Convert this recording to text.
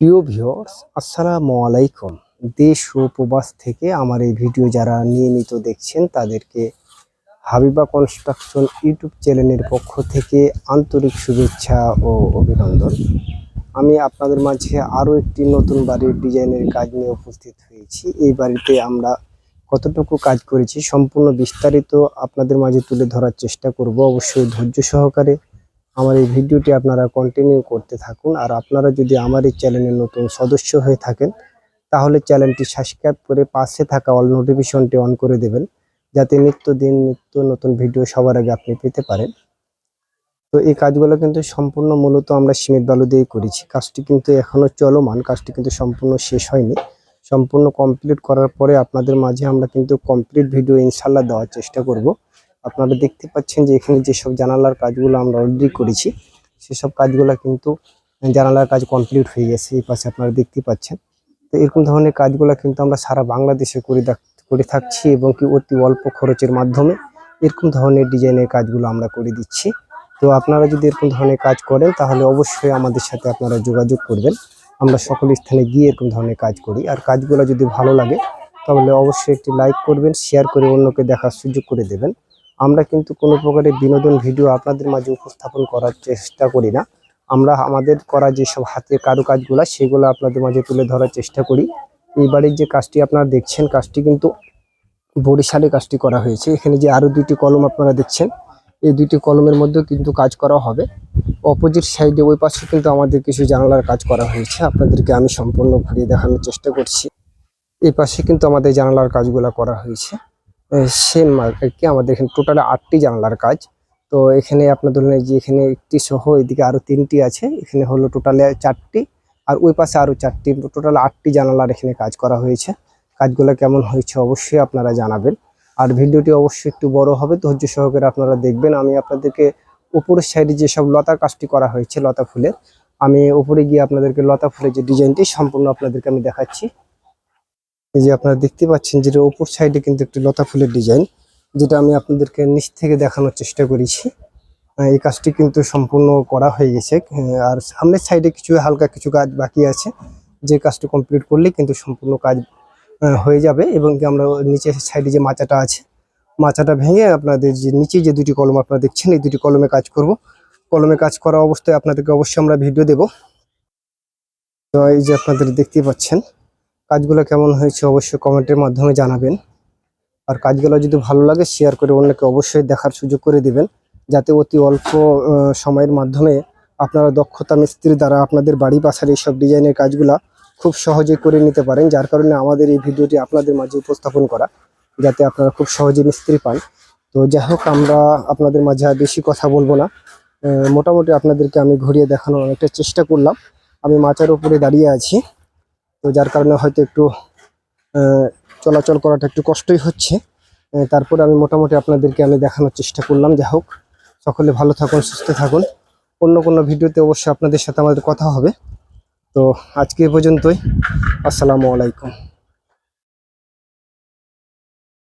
প্রিয় ভিউয়ার্স, আসসালামু আলাইকুম। দেশ ও প্রবাস থেকে আমার এই ভিডিও যারা নিয়মিত দেখছেন, তাদেরকে হাবিবা কনস্ট্রাকশন ইউটিউব চ্যানেলের পক্ষ থেকে আন্তরিক শুভেচ্ছা ও অভিনন্দন। আমি আপনাদের মাঝে আরও একটি নতুন বাড়ির ডিজাইনের কাজ নিয়ে উপস্থিত হয়েছি। এই বাড়িতে আমরা কতটুকু কাজ করেছি সম্পূর্ণ বিস্তারিত আপনাদের মাঝে তুলে ধরার চেষ্টা করব। অবশ্যই ধৈর্য সহকারে আমার এই ভিডিওটি আপনারা কন্টিনিউ করতে থাকুন। আর আপনারা যদি আমার এই চ্যানেলের নতুন সদস্য হয়ে থাকেন, তাহলে চ্যানেলটি সাবস্ক্রাইব করে পাশে থাকা অল নোটিফিকেশনটি অন করে দেবেন, যাতে নিত্য দিন নিত্য নতুন ভিডিও সবার আগে আপনি পেতে পারেন। তো এই কাজগুলো কিন্তু সম্পূর্ণ মূলত আমরা সিমেন্ট বালু দিয়ে করেছি। কাজটি কিন্তু এখনও চলমান, কাজটি কিন্তু সম্পূর্ণ শেষ হয়নি। সম্পূর্ণ কমপ্লিট করার পরে আপনাদের মাঝে আমরা কিন্তু কমপ্লিট ভিডিও ইনশাল্লাহ দেওয়ার চেষ্টা করব। আপনারা দেখতে পাচ্ছেন যে এখানে যেসব জানালার কাজগুলো আমরা অলরেডি করেছি, সেসব কাজগুলো কিন্তু জানালার কাজ কমপ্লিট হয়ে গেছে, এই পাশে আপনারা দেখতে পাচ্ছেন। তো এরকম ধরনের কাজগুলো কিন্তু আমরা সারা বাংলাদেশে করে করে থাকছি এবং কি অতি অল্প খরচের মাধ্যমে এরকম ধরনের ডিজাইনের কাজগুলো আমরা করে দিচ্ছি। তো আপনারা যদি এরকম ধরনের কাজ করেন, তাহলে অবশ্যই আমাদের সাথে আপনারা যোগাযোগ করবেন। আমরা সকল স্থানে গিয়ে এরকম ধরনের কাজ করি। আর কাজগুলো যদি ভালো লাগে, তাহলে অবশ্যই একটি লাইক করবেন শেয়ার করে অন্যকে দেখার সুযোগ করে দেবেন। আমরা কিন্তু কোনো প্রকারের বিনোদন ভিডিও আপনাদের মাঝে উপস্থাপন করার চেষ্টা করি না। আমরা আমাদের করা যেসব হাতের কারুকাজগুলো, সেগুলো আপনাদের মাঝে তুলে ধরার চেষ্টা করি। এই বাড়ির যে কাজটি আপনারা দেখছেন, কাজটি কিন্তু বরিশালে কাজটি করা হয়েছে। এখানে যে আরও দুইটি কলম আপনারা দেখছেন, এই দুইটি কলমের মধ্যেও কিন্তু কাজ করা হবে। অপোজিট সাইডে ওই পাশে কিন্তু আমাদের কিছু জানালার কাজ করা হয়েছে। আপনাদেরকে আমি সম্পূর্ণ ঘুরিয়ে দেখানোর চেষ্টা করছি। এই পাশে কিন্তু আমাদের জানালার কাজগুলো করা হয়েছে। সেম মার্কেটকে আমাদের এখানে টোটাল আটটি জানালার কাজ। তো এখানে আপনার ধরুন যে এখানে একটি সহ, এদিকে আরও তিনটি আছে। এখানে হলো টোটালে চারটি আর ওই পাশে আরও চারটি। টোটাল আটটি জানালার এখানে কাজ করা হয়েছে। কাজগুলো কেমন হয়েছে অবশ্যই আপনারা জানাবেন। আর ভিডিওটি অবশ্যই একটু বড় হবে। ধৈর্য সহকারে আপনারা দেখবেন। আমি আপনাদেরকে উপরের সাইডে যেসব লতার কাজটি করা হয়েছে, লতা ফুলের, আমি উপরে গিয়ে আপনাদেরকে লতা ফুলের যে ডিজাইনটি সম্পূর্ণ আপনাদেরকে আমি দেখাচ্ছি। এই যে আপনারা দেখতে পাচ্ছেন যেটা উপর সাইডে কিন্তু একটি লতা ফুলের ডিজাইন, যেটা আমি আপনাদেরকে নিচ থেকে দেখানোর চেষ্টা করেছি। এই কাজটি কিন্তু সম্পূর্ণ করা হয়ে গেছে। আর সামনের সাইডে কিছু হালকা কিছু কাজ বাকি আছে। যে কাজটি কমপ্লিট করলে কিন্তু সম্পূর্ণ কাজ হয়ে যাবে এবং কি আমরা নিচের সাইডে যে মাচাটা আছে, মাচাটা ভেঙে আপনাদের যে নিচে যে দুটি কলম আপনারা দেখছেন, এই দুটি কলমে কাজ করব। কলমে কাজ করা অবস্থায় আপনাদেরকে অবশ্যই আমরা ভিডিও দেব। তো এই যে আপনাদের দেখতে পাচ্ছেন কাজগুলো কেমন হয়েছে অবশ্যই কমেন্টের মাধ্যমে জানাবেন। আর কাজগুলো যদি ভালো লাগে শেয়ার করে অন্যকে অবশ্যই দেখার সুযোগ করে দিবেন। যাতে অতি অল্প সময়ের মাধ্যমে আপনারা দক্ষতা মিস্ত্রির দ্বারা আপনাদের বাড়ি পাশার এইসব ডিজাইনের কাজগুলা খুব সহজে করে নিতে পারেন। যার কারণে আমাদের এই ভিডিওটি আপনাদের মাঝে উপস্থাপন করা, যাতে আপনারা খুব সহজে মিস্ত্রি পান। তো যাই হোক, আমরা আপনাদের মাঝে আর বেশি কথা বলব না। মোটামুটি আপনাদেরকে আমি ঘুরিয়ে দেখানোর অনেকটা চেষ্টা করলাম। আমি মাচার উপরে দাঁড়িয়ে আছি। তো যার কারণে হয়তো একটু চলাচল করাটা একটু কষ্টই হচ্ছে। তারপরে আমি মোটামুটি আপনাদেরকে আমি দেখানোর চেষ্টা করলাম। যা হোক, সকলে ভালো থাকুন, সুস্থ থাকুন। অন্য কোনো ভিডিওতে অবশ্যই আপনাদের সাথে আমাদের কথা হবে। তো আজকে পর্যন্তই। আসসালামু আলাইকুম।